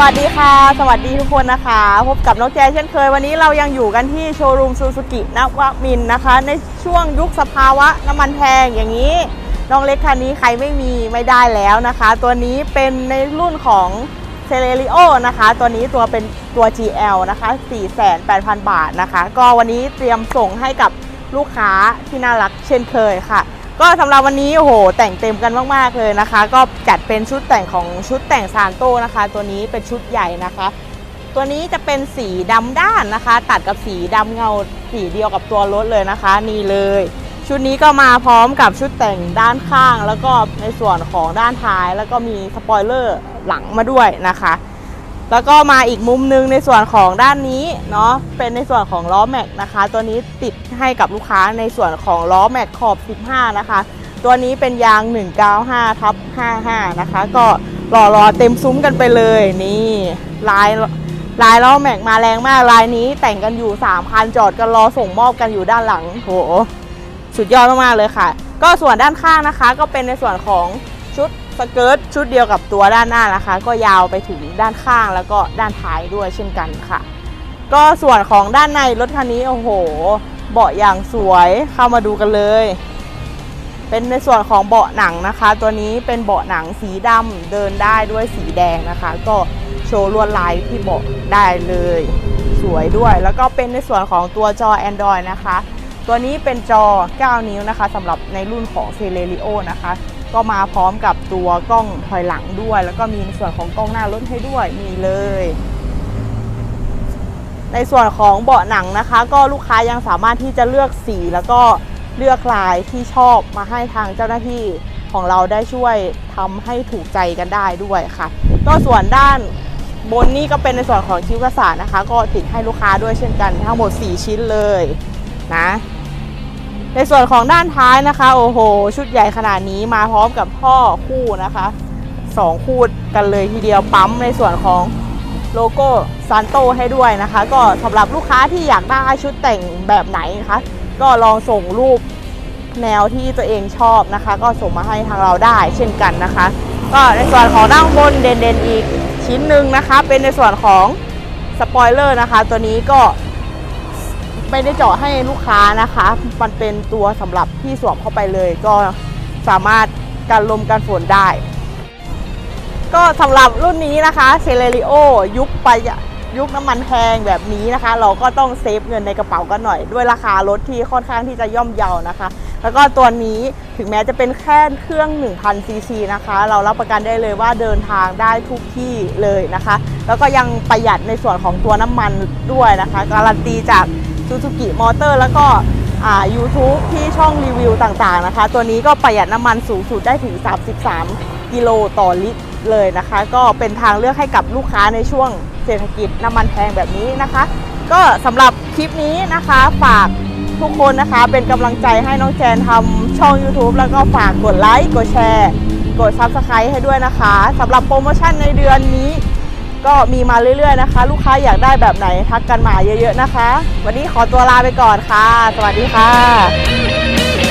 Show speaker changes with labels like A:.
A: วัสดีค่ะ สวัสดีทุกคนนะคะ พบกับน้องแจเช่นเคย วันนี้เรายังอยู่กันที่โชว์รูมซูซูกินวมินนะคะ ในช่วงยุคสภาวะน้ำมันแพงอย่างนี้ น้องเล็กคันนี้ใครไม่มีไม่ได้แล้วนะคะ ตัวนี้เป็นในรุ่นของเซเลริโอนะคะ ตัวนี้ตัวเป็นตัว GL นะคะ 48,000 บาทนะคะ ก็วันนี้เตรียมส่งให้กับลูกค้าที่น่ารักเช่นเคยค่ะ ก็สำหรับวันนี้โอ้โห แต่งเต็มกันมากๆเลยนะคะ ก็จัดเป็นชุดแต่งของชุดแต่งซานโต้นะคะ ตัวนี้เป็นชุดใหญ่นะคะ ตัวนี้จะเป็นสีดำด้านนะคะ ตัดกับสีดำเงาสีเดียวกับตัวรถเลยนะคะ นี่เลย ชุดนี้ก็มาพร้อมกับชุดแต่งด้านข้าง แล้วก็ในส่วนของด้านท้าย แล้วก็มีสปอยเลอร์หลังมาด้วยนะคะ แล้วก็มาอีกมุมหนึงในส่วนของด้านนี้เนาะเป็นในส่วนของล้อแม็กนะคะ ตัวนี้ติดให้กับลูกค้าในส่วนของล้อแม็กขอบ 15 นะคะ ตัวนี้เป็นยาง 195ทับ55 นะคะ ก็หล่อรอเต็มซุ้มกันไปเลยนี่ลายลายล้อแม็กมาแรงมากลายนี้แต่งกันอยู่ 3 คันจอดกันรอส่งมอบกันอยู่ด้านหลังโหสุดยอดมากๆเลยค่ะ ก็ส่วนด้านข้างนะคะ ก็เป็นในส่วนของ สเกิร์ตชุดเดียวกับตัวด้านหน้านะคะ ก็ยาวไปถึงด้านข้างแล้วก็ด้านท้ายด้วยเช่นกันค่ะ ก็ส่วนของด้านในรถคันนี้โอ้โห เบาะอย่างสวยเข้ามาดูกันเลย เป็นในส่วนของเบาะหนังนะคะ ตัวนี้เป็นเบาะหนังสีดำเดินได้ด้วยสีแดงนะคะ ก็โชว์ลวดลายที่เบาะได้เลย สวยด้วย แล้วก็เป็นในส่วนของตัวจอ Android นะคะ ตัวนี้เป็นจอ 9 นิ้วนะคะสำหรับในรุ่นของ c e l e r i o นะคะ ก็มาพร้อมกับตัวกล้องถอยหลังด้วย แล้วก็มีในส่วนของกล้องหน้ารถให้ด้วยนี่เลย ในส่วนของเบาะหนังนะคะ ก็ลูกค้ายังสามารถที่จะเลือกสี แล้วก็เลือกลายที่ชอบมาให้ทางเจ้าหน้าที่ของเราได้ช่วยทำให้ถูกใจกันได้ด้วยค่ะ ก็ส่วนด้านบนนี่ก็เป็นในส่วนของคิ้วกระสานนะคะ ก็ติดให้ลูกค้าด้วยเช่นกันทั้งหมด 4 ชิ้นเลยนะ ในส่วนของด้านท้ายนะคะ โอ้โห ชุดใหญ่ขนาดนี้มาพร้อมกับพ่อคู่นะคะสองคู่กันเลยทีเดียวปั๊มในส่วนของโลโก้ซันโตให้ด้วยนะคะ ก็สำหรับลูกค้าที่อยากได้ชุดแต่งแบบไหนนะคะ ก็ลองส่งรูปแนวที่ตัวเองชอบนะคะ ก็ส่งมาให้ทางเราได้เช่นกันนะคะ ก็ในส่วนของด้านบนเด่นๆอีกชิ้นหนึ่งนะคะ เป็นในส่วนของสปอยเลอร์นะคะ ตัวนี้ก็ ไม่ได้เจาะให้ลูกค้านะคะ มันเป็นตัวสำหรับที่สวมเข้าไปเลย ก็สามารถกันลมกันฝนได้ ก็สำหรับรุ่นนี้นะคะเซเลริโอยุคไปยุคน้ำมันแพงแบบนี้นะคะ เราก็ต้องเซฟเงินในกระเป๋ากันหน่อย ด้วยราคารถที่ค่อนข้างที่จะย่อมเยานะคะ แล้วก็ตัวนี้ถึงแม้จะเป็นแค่เครื่อง 1,000 ซีซีนะคะ เรารับประกันได้เลยว่าเดินทางได้ทุกที่เลยนะคะ แล้วก็ยังประหยัดในส่วนของตัวน้ำมันด้วยนะคะ การันตีจาก ซูซูกิมอเตอร์แล้วก็อ่า YouTube ที่ช่องรีวิวต่างๆนะคะ ตัวนี้ก็ประหยัดน้ำมันสูงสุดได้ถึง 33 กิโลต่อลิตรเลยนะคะ ก็เป็นทางเลือกให้กับลูกค้าในช่วงเศรษฐกิจน้ำมันแพงแบบนี้นะคะ ก็สำหรับคลิปนี้นะคะฝากทุกคนนะคะเป็นกำลังใจให้น้องแจนทำช่อง YouTube แล้วก็ฝากกดไลค์กดแชร์ กด Subscribe ให้ด้วยนะคะสำหรับโปรโมชั่นในเดือนนี้ ก็มีมาเรื่อยๆนะคะ ลูกค้าอยากได้แบบไหนทักกันมาเยอะๆนะคะ วันนี้ขอตัวลาไปก่อนค่ะ สวัสดีค่ะ